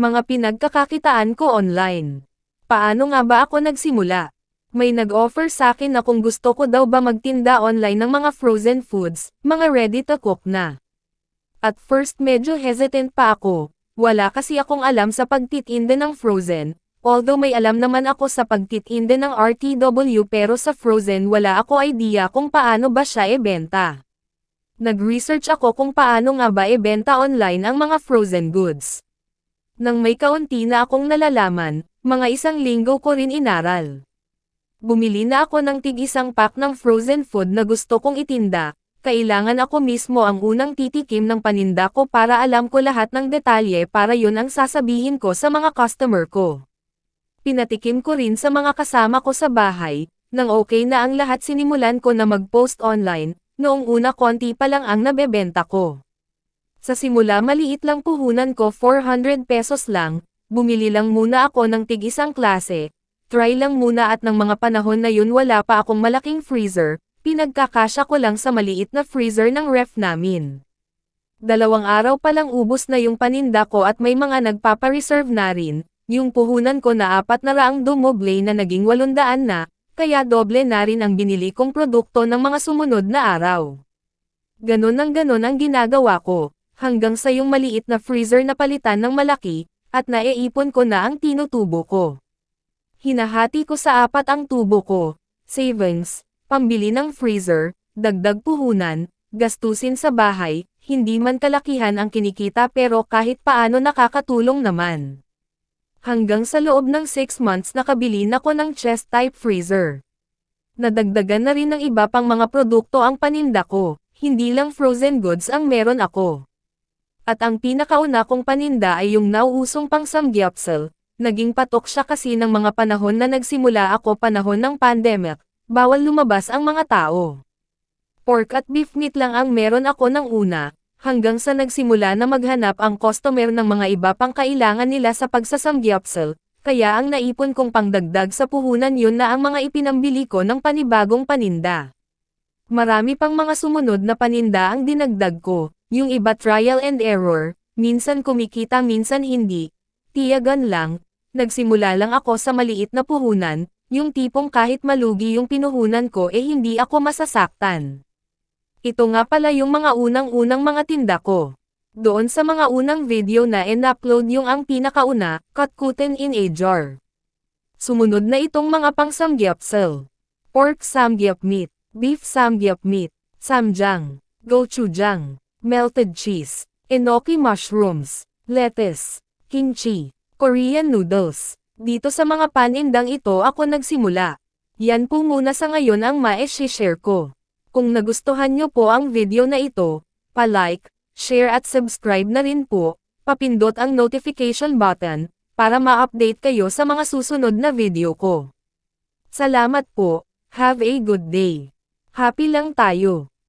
Mga pinagkakakitaan ko online. Paano nga ba ako nagsimula? May nag-offer sa akin na kung gusto ko daw ba magtinda online ng mga frozen foods, mga ready to cook na. At first medyo hesitant pa ako, wala kasi akong alam sa pagtitinde ng frozen, although may alam naman ako sa pagtitinde ng RTW pero sa frozen wala ako idea kung paano ba siya ibenta. Nag-research ako kung paano nga ba ibenta online ang mga frozen goods. Nang may kaunti na akong nalalaman, mga isang linggo ko rin inaral. Bumili na ako ng tig isang pack ng frozen food na gusto kong itinda, kailangan ako mismo ang unang titikim ng paninda ko para alam ko lahat ng detalye para yun ang sasabihin ko sa mga customer ko. Pinatikim ko rin sa mga kasama ko sa bahay, nang okay na ang lahat sinimulan ko na mag-post online, noong una konti pa lang ang nabebenta ko. Sa simula maliit lang puhunan ko 400 pesos lang, bumili lang muna ako ng tig isang klase, try lang muna at ng mga panahon na yun wala pa akong malaking freezer, pinagkakasya ko lang sa maliit na freezer ng ref namin. Dalawang araw pa lang ubos na yung paninda ko at may mga nagpapareserve na rin, yung puhunan ko na apat na raang dumoble na naging walundaan na, kaya doble na rin ang binili kong produkto ng mga sumunod na araw. Ganon ang ganon ang ginagawa ko, hanggang sa yung maliit na freezer na palitan ng malaki, at naiipon ko na ang tinutubo ko. Hinahati ko sa apat ang tubo ko, savings, pambili ng freezer, dagdag puhunan, gastusin sa bahay, hindi man kalakihan ang kinikita pero kahit paano nakakatulong naman. Hanggang sa loob ng 6 months nakabili na ko ng chest type freezer. Nadagdagan na rin ng iba pang mga produkto ang paninda ko, hindi lang frozen goods ang meron ako. At ang pinakauna kong paninda ay yung nauusong pang samgyapsal, naging patok siya kasi ng mga panahon na nagsimula ako panahon ng pandemic, bawal lumabas ang mga tao. Pork at beef meat lang ang meron ako ng una, hanggang sa nagsimula na maghanap ang customer ng mga iba pang kailangan nila sa pagsasamgyapsal, kaya ang naipon kong pangdagdag sa puhunan yun na ang mga ipinambili ko ng panibagong paninda. Marami pang mga sumunod na paninda ang dinagdag ko, yung iba trial and error, minsan kumikita minsan hindi, tiyagan lang, Nagsimula lang ako sa maliit na puhunan, yung tipong kahit malugi yung pinuhunan ko eh hindi ako masasaktan. Ito nga pala yung mga unang-unang mga tinda ko. Doon sa mga unang video na in-upload yung ang pinakauna, Katkuten in a Jar. Sumunod na itong mga pang samgyapsal. Pork samgyap meat, beef samgyap meat, samjang, gochujang, melted cheese, enoki mushrooms, lettuce, kimchi, Korean noodles. Dito sa mga panindang ito ako nagsimula. Yan po muna sa ngayon ang ma-share ko. Kung nagustuhan nyo po ang video na ito, pa-like, share at subscribe na rin po, papindot ang notification button, para ma-update kayo sa mga susunod na video ko. Salamat po, have a good day. Happy lang tayo.